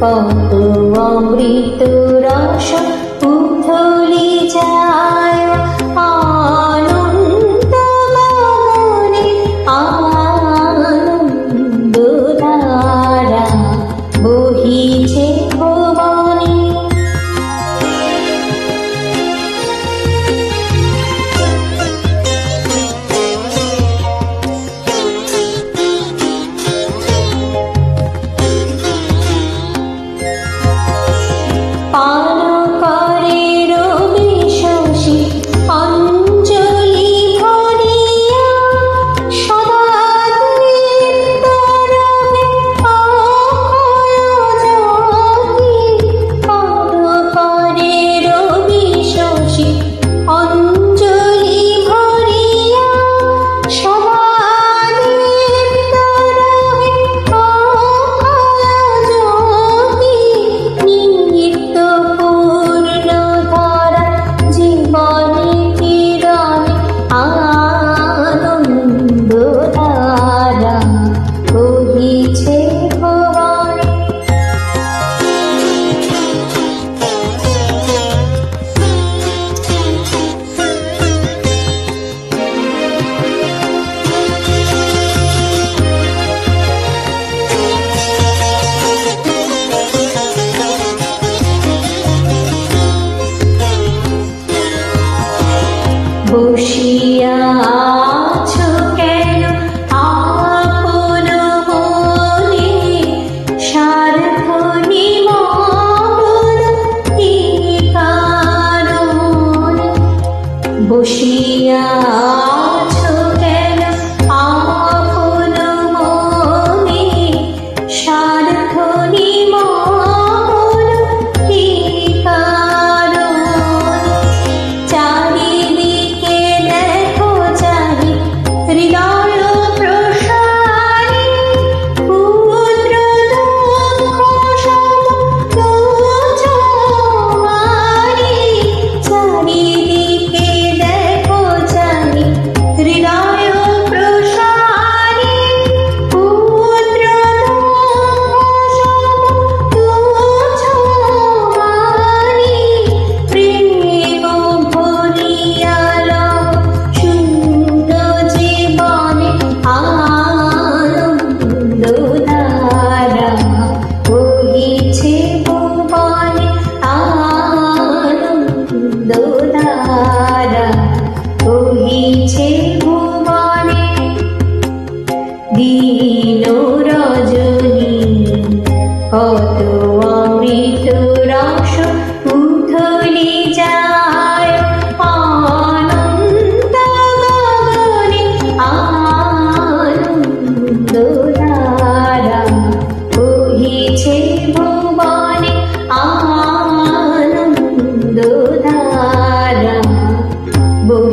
কত অমৃত রস বসিয়া আছো কেন? আপন মনে সার্থ নিমগ্ন বসিয়া दो तारा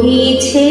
রহিছে